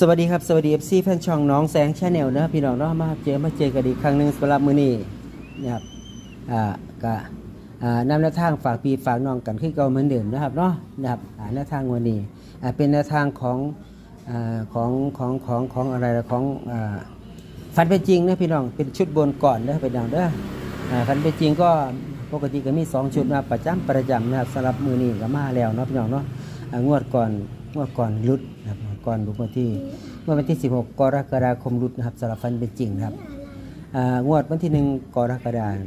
สวัสดีครับ สวัสดีเอฟซีแฟนช่องน้องแสงชาแนลนะครับพี่น้องเนาะมาเจอมาเจอกันอีกครั้งหนึ่งสำหรับมือนี้นะครับอ่ากะอ่านำแนวทางฝากปีฝากน้องกันขึ้นเก่าเหมือนเดิมนะครับเนาะนะครับอ่าแนวทางวันนี้อ่าเป็นแนวทางของอ่าของของของของอะไรละของอ่าฟันเป็นจริงนะพี่น้องเป็นชุดบนก่อนนะพี่น้องเด้ออ่าฟันเป็นจริงก็ปกติก็มีสองชุดนะประจำประจำนะครับสำหรับมือนี้ก็มาแล้วเนาะพี่น้องเนาะงวดก่อนงวดก่อนรุดนะครับ ก่อนรุดวันที่เมื่อวันที่ 16 กรกฎาคมรุดนะครับสารบฟันเป็นจริงครับอ่างวดวันที่1กรกฎาคม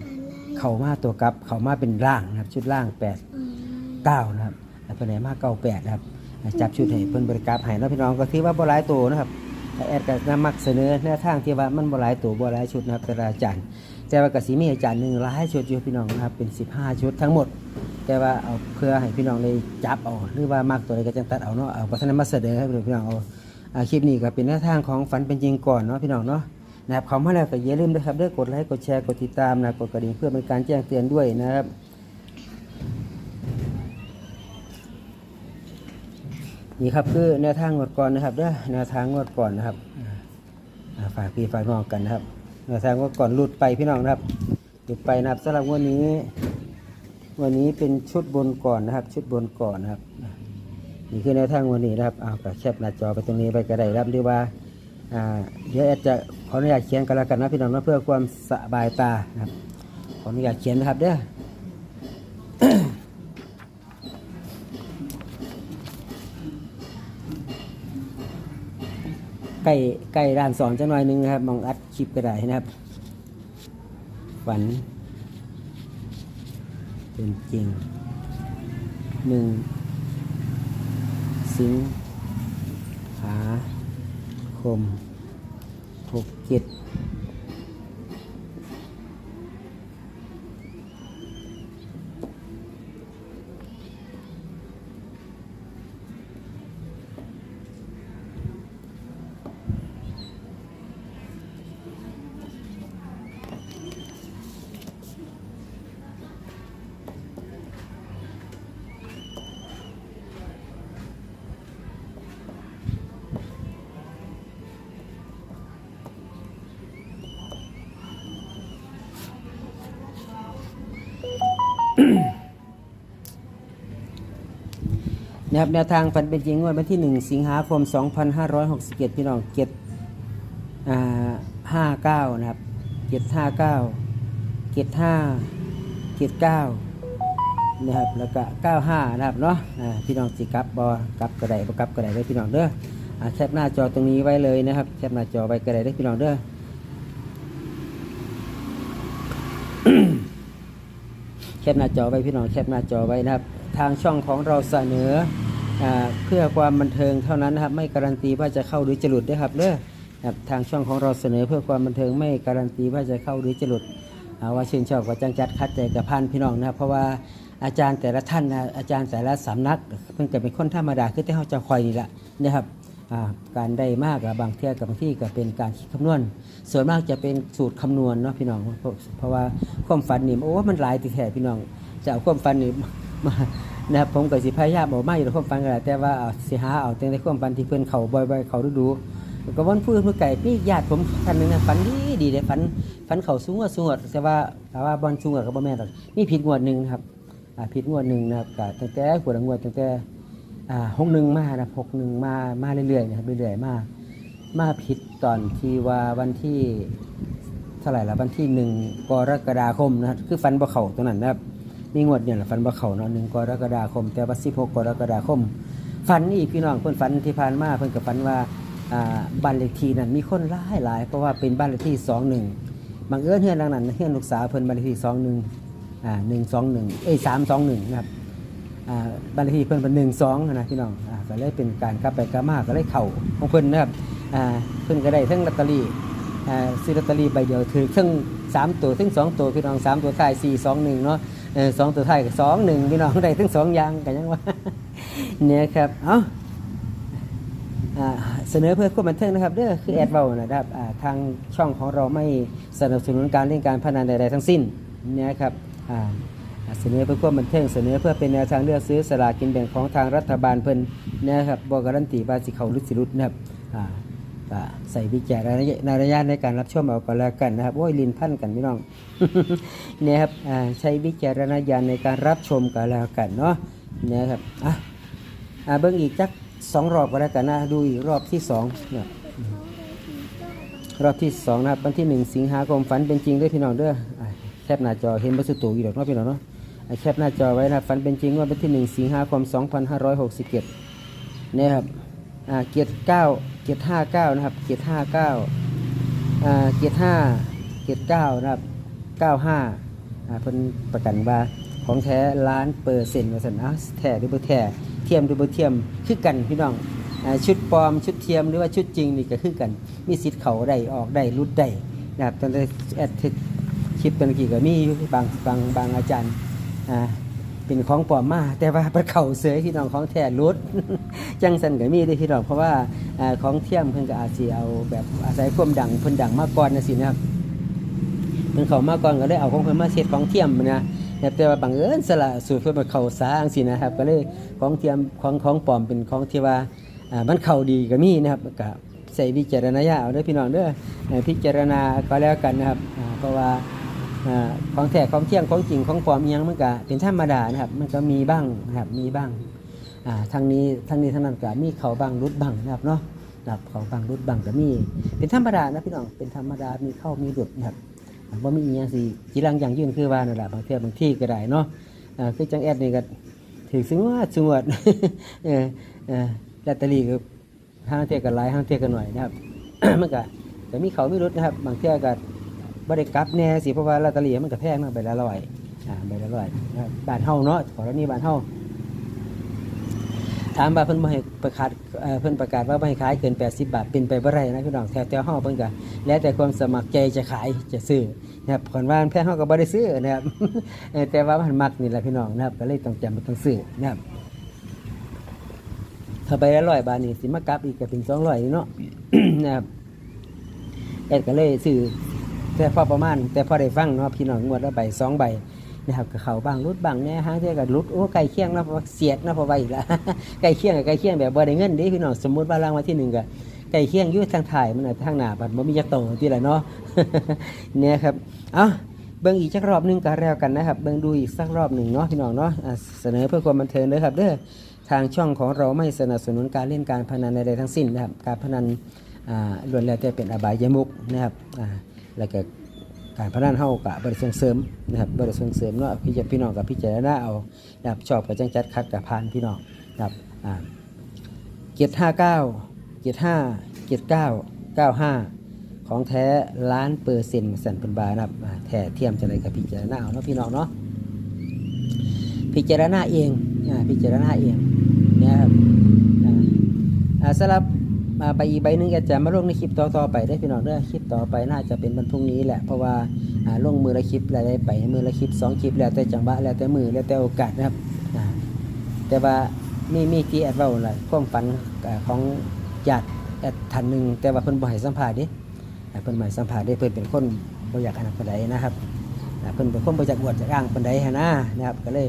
เข่ามาตัวกับเข่ามาเป็นร่างนะครับ ชุดร่าง 8 9 นะครับแล้วเป็นไหนมา98นะครับจับชุดให้เพิ่นบริการให้เนาะพี่น้องก็ถือว่าบ่หลายตัวนะครับแอดก็นำมักเสนอแนวทางที่ว่ามันบ่หลายตัวบ่หลายชุดนะครับแต่ละอาจารย์แต่ว่ากสิมีอาจารย์หนึ่งหลายชุดอยู่พี่น้องนะครับเป็น 15 ชุดทั้งหมด แต่ว่าเอาเพื่อให้พี่น้องได้จับเอาหรือว่ามากตัวใดก็จังตัดเอาเนาะเอาเพราะฉะนั้นมาเสนอให้พี่น้องเอาอาคลิปนี้ก็เป็นแนวทางของฝันเป็นจริงก่อนเนาะพี่น้องเนาะนะครับเขามาแล้วก็อย่าลืมนะครับเด้กดไลค์กดแชร์กดติดตามนะกดกระดิ่งเพื่อเป็นการแจ้งเตือนด้วยนะครับนี่ครับคือแนวทางงวดก่อนนะครับเด้อแนวทางงวดก่อนนะครับฝากพี่ฝากน้องกันนะครับแนวทางงวดก่อนหลุดไปพี่น้องนะครับหลุดไปนะครับสำหรับงวันนี้ วันนี้เป็นชุดบนก่อนนะครับ ชุดบนก่อนนะครับนี่คือแนวทางวันนี้นะครับเอากระแคปหน้าจอไปตรงนี้ไปก็ได้รับหรือว่าอ่าเดี๋ยวอดจะขออนุญาตเขียนกันแล้วกันนะพี่น้องนะเพื่อความสบายตานะครับขออนุญาตเขียนนะครับเด้อใกล้ใกล้ด้านสอนจังหน่อยหนึงนะครับมองอัดคลิปก็ได้นะครับฝัน เป็นจริงหนึ่งสิงหาคมหกเจ็ด นะครับแนวทางฝันเป็นจริงวดวันที่ 1 สิงหาคม 2567 พี่น้องเจ็ดอ่าห้าเก้านะครับเจ็ดห้าเก้าเจ็ดห้าเจ็ดเก้านะครับแล้วก็เก้าห้านะครับเนาะพี่น้องสิกับบอกับกระไดบ่กลับกระไดได้พี่น้องเด้ออแคปหน้าจอตรงนี้ไว้เลยนะครับแคปหน้าจอไว้กระไดได้พี่น้องเด้อแคปหน้าจอไว้พี่น้องแคปหน้าจอไว้นะครับ ทางช่องของเราเสนอ เพื่อความบันเทิงเท่านั้นนะครับ ไม่การันตีว่าจะเข้าหรือจะหลุดนะครับเด้อครับทางช่องของเราเสนอเพื่อความบันเทิงไม่การันตีว่าจะเข้าหรือจะหลุดว่าชื่นชอบก็จังจัดคัดใจกับพันพี่น้องนะครับเพราะว่าอาจารย์แต่ละท่านนะอาจารย์แต่ละสำนักเพิ่งจะเป็นคนธรรมดาคือที่เขาจะคอยนี่แหละนะครับการได้มากกับบางเที่ยกับบางที่ก็เป็นการคิดคำนวณ ส่วนมากจะเป็นสูตรคำนวณเนาะพี่น้องเพราะเพราะว่าความฝันนี่โอ้มันหลายติแท้พี่น้องจะเอาความฝันนี่มา นะครับผมก็สิพยายามเอามาอยู่ในความฝันกันแหละแต่ว่าเอาสิหาเอาแต่ในความฝันที่เพื่อนเขาบ่อยๆเขาดูๆก็วันพูดเมื่อไก่พี่ญาติผมท่านหนึงนะฝันดีดีเลยฝันฝันเขาสูงกว่าสูงกว่าแต่ว่าแต่ว่าบอลสูงกว่าก็บ่แม่นหรอกนี่ผิดงวดหนึ่งนะครับอ่าผิดงวดหนึ่งนะครับก็ตั้งแต่หัวดงวดตั้งแต่อ่าหกหนึ่งมานะหกหนึ่งมามาเรื่อยๆนะครับเรื่อยๆมามาผิดตอนที่ว่าวันที่เท่าไหร่ละวันที่หนึ่งกรกฎาคมนะครับคือฟันบ่เข่าตรงนั้นนะครับ นี่งวดเนี่ยแหละฟันบ่เขาเนาะหนึ่งกรกฎาคม แต่ว่าสิบหกกรกฎาคมฟันอีกพี่น้องเพิ่นฟันที่ผ่านมาเพิ่นกับฟันว่าบ้านเลขที่นั้นมีคนหลายหลายเพราะว่าเป็นบ้านเลขที่สองหนึ่งบางเอิญเฮือนหลังนั้นเฮือนลูกสาวเพิ่นบ้านเลขที่สองหนึ่งอ่าหนึ่งสองหนึ่งเอ้ยสามสองหนึ่งนะครับอ่าบ้านเลขที่เพิ่นเป็นหนึ่งสองนะพี่น้องอ่าก็เลยเป็นการกลับไปกลับมาก็เลยเข่าของเพิ่นนะครับอ่าเพิ่นก็ได้ทั้งลอตเตอรี่อ่าซื้อลอตเตอรี่ใบเดียวถือทั้งสามตัวทั้งสองตัวพี่น้องสามตัวท้ายสี่สองหนึ่งเนาะ สองตัวไทยก็สองหนึ่งพี่น้องได้ทั้งสองอย่างกันยังว่าเนี่ยครับเอ้าอ่าเสนอเพื่อความบันเทิงนะครับเด้อคือแอดเบลนะครับทางช่องของเราไม่สนับสนุนการเล่นการพนันใดๆทั้งสิ้นเนี่ยครับเสนอเพื่อความบันเทิงเสนอเพื่อเป็นแนวทางเลือกซื้อสลากกินแบ่งของทางรัฐบาลเพิ่นนะครับบอกการันตีว่าสิเขาหรือสิรุดนะครับ ใส่วิจารณญาณในการรับชมเอาก็แล้วกันนะครับ โอ้ยลินพันกันพี่น้องเนี่ยครับใช้วิจารณญาณในการรับชมก็แล้วกันเนาะเนี่ยครับอะอ่าเบิ่งอีกจักสองรอบก็แล้วกันนะดูอีกรอบที่สองเนี่ยรอบที่สองนะครับวันที่หนึ่งสิงหาคมฝันเป็นจริงด้วยพี่น้องเด้อแคปหน้าจอเห็นบัสตูอยู่ดอกเนาะพี่น้องเนาะแคปหน้าจอไว้นะครับฝันเป็นจริงว่าวันที่หนึ่งสิงหาคม2567เนี่ยครับ อ่าเกียรติเก้าเกียรติห้าเก้านะครับ เกียรติห้าเก้าอ่าเกียรติห้าเกียรติเก้านะครับเก้าห้าอ่าเพิ่นประกันว่าของแท้ล้านเปอร์เซ็นต์ว่าสันอะแท้หรือบ่แท้เทียมหรือบ่เทียมคือกันพี่น้องอ่าชุดปลอมชุดเทียมหรือว่าชุดจริงนี่ก็คือกัน มีสิทธิ์เขาได้ออกได้รุดได้นะครับตอนนี้แอดเทคลิปเป็นกี่ก็มีอยู่บางบางบางอาจารย์อ่า เป็นของปลอมมาแต่ว่าไปเข่าเสือที่น้องของแท้รุดจังสันก็มีได้พี่น้องเพราะว่าอของเทียมเพิ่นก็อาจสิเอาแบบอาศัยความดังเพิ่นดังมาก่อนนะสินะครับเพิ่นเข้ามาก่อนก็เลยเอาของเพิ่นมาเช็ดของเทียมนะแต่ว่าบังเอิญสละสูตรเพิ่นมาเข้าสาจังซี่นะครับ ก็เลยของเทียมของของปลอมเป็นของที่ว่ามันเข้าดีก็มีนะครับก็ใส่วิจารณญาณเอาด้อพี่น้องเด้อพิจารณาก็แล้วกันนะครับเพราะว่า ของแท้ของเที่ยมของจริงของปลอมเอิหยังมันก็เป็นธรรมดานะครับ มันก็มีบ้างนะครับมีบ้างอ่าทางนี้ทางนี้ทางนั้นก็มีเขาบ้างรุดบ้างนะครับเนาะนะครับเขาบ้างรุดบ้างก็มี เป็นธรรมดานะพี่น้องเป็นธรรมดามีเข้ามีหลุดนะครับว่ามีอีหยังสิจีรังอย่างยืนคือว่านั่นแหละบางเที่ยบางที่ก็ได้เนาะอ่าคือจังแอดนี่ก็ถือสงวดสงวดเออเออลอตเตอรี่ก็ห้างเที่ยกันหลายห้างเที่ยกันหน่อยนะครับมันก็แต่มีเขามีรุดนะครับ บางเที่ยก็ บ่ได้กลับแน่สิเพราะว่าลอตเตอรี่มันก็แพงเนาะใบละร้อยอ่าใบละร้อยนะบ้านเฮาเนาะขอรณีบ้านเฮาถามว่าเพิ่นบ่ให้ประกาศเอ่อเพิ่นประกาศว่าบ่ให้ขายเกิน 80 บาทเป็นไปบ่ได้นะพี่น้องแถวแถวเฮาเพิ่นก็แล้วแต่ความสมัครใจจะขายจะซื้อนะครับก่อนว่าแพ้เขาก็บ่ได้ซื้อนะครับแต่ว่ามันมักนี่แหละพี่น้องนะครับก็เลยต้องจำมันต้องซื้อนะครับถ้าไปละร้อยบาทนี่สิมากลับอีกก็เป็นสองร้อยเนาะนะครับแอดก็เลยซื้อ แต่พอประมาณ แต่พอได้ฟังเนาะพี่น้องงวดละใบสองใบนะครับก็เขาบางรุดบางแน่ห้างเที่ยกับรุดโอ้ไก่เคียงเนาะเสียดเนาะพอไว้อีกล้วไก่เคียงกับไก่เคียงแบบบ่ได้เงินดิพี่น้องสมมติว่ารางวัลที่หนึ่งก็ไก่เคียงยู่ทางถ่ายมันอาจจะทางหน้าบัดบ่มีจักโตที่ละเนาะเนี่ยครับเอาเบิ่งอีกสักรอบหนึงก็แล้วกันนะครับ เบิ่งดูอีกสักรอบหนึ่งเนาะพี่น้องเนาะเสนอเพื่อความบันเทิงเลยครับเด้อทางช่องของเราไม่สนับสนุนการเล่นการพนันใดๆทั้งสิ้นนะครับการพนันอ่าล้วนแล้วแต่เป็นอบายมุกนะครับอ่า แล้วก็การพนันเฮากับบริส่งเสริมนะครับบริส่งเสริมเนาะพี่จะพี่น้องกับพี่เจารณาเอานะครับชอบกับจังจัดคัดกับพานพี่น้องนะครับอ่าเกียรติห้าเก้าเกียรติห้าเกียรติเก้าเก้าห้าของแท้ล้านเปอร์เซ็นต์สันเป็นบานะครับแท้เทียมจะอะไรกับพี่เจารณาเอาเนาะพี่น้องเนาะพิจารณาเองอ่าพิจารณาเองนะครับอ่าอ่าสำหรับ อ่าใบอีกใบหนึงอาจจะมาลงในคลิปต่อๆไปได้พี่น้องเด้อคลิปต่อไปน่าจะเป็นวันพรุ่งนี้แหละเพราะว่าลงมือละคลิปแล้วได้ไปมือละคลิปสองคลิปแล้วแต่จังหวะแล้วแต่มือแล้วแต่โอกาสนะครับแต่ว่ามีมีที่แอดเว้าละความฝันของญาติแอดท่านหนึ่งแต่ว่าเพิ่นบ่ให้สัมภาษณ์ดิเพิ่นบ่ให้สัมภาษณ์ด้เพิ่นเป็นคนบ่อยากอันนั้นปานใดนะครับเพิ่นเป็นคนบ่อยากอวดจากอ้างปานใดหันะนะครับ ก็เลย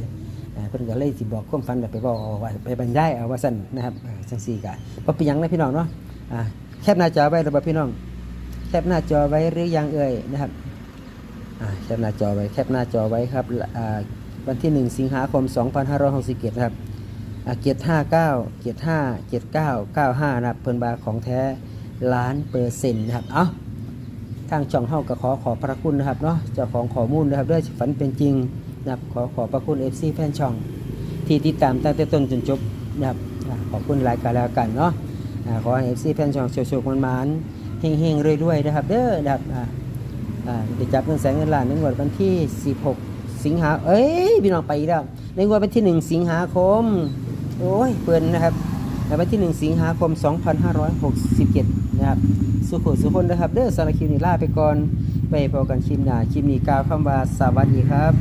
เพิ่นก็เลยสิบอกความฝันแบบไปบอกเอาไปบรรยายเอาว่าสั่นนะครับ จังซี่ก็บ่เป็นหยังนะพี่น้องเนาะอ่าแคปหน้าจอไว้หรือเปล่าพี่น้อง แคปหน้าจอไว้หรือยังเอ่ยนะครับอ่าแคปหน้าจอไว้แคปหน้าจอไว้ครับอ่าวันที่ 1 สิงหาคม 2567นะครับอ่าเกียรติ59 เกียรติ5เกียรติ9 95 นะครับเพิ่นบาของแท้ล้านเปอร์เซ็นต์นะครับ เอ้า ทางช่องเฮาก็ขอขอบพระคุณนะครับเนาะ เจ้าของข้อมูลนะครับด้วยฝันเป็นจริงนะครับ ขอขอบพระคุณ FC แฟนช่อง ที่ติดตามตั้งแต่ต้นจนจบนะครับ ขอบคุณหลายกันแล้วกันเนาะขอให้ FC แฟนช่องโชคๆมันมันเฮงๆเรวยๆนะครับเด้อนะครับอ่าอ่าไปจับเงินแสนเงินล้านในงวดวันที่ 16 สิงหาเอ้ยพี่น้องไปแล้วในงวดวันที่ 1 สิงหาคมโอ้ยเปิ่นนะครับในวันที่ 1 สิงหาคม 2567 นะครับสุขสุขคนนะครับเด้อสารบคลิปนี้ลาไปก่อนไปพอกันคลิปหน้าคลิปนี้กล่าวคำว่าสวัสดีครับ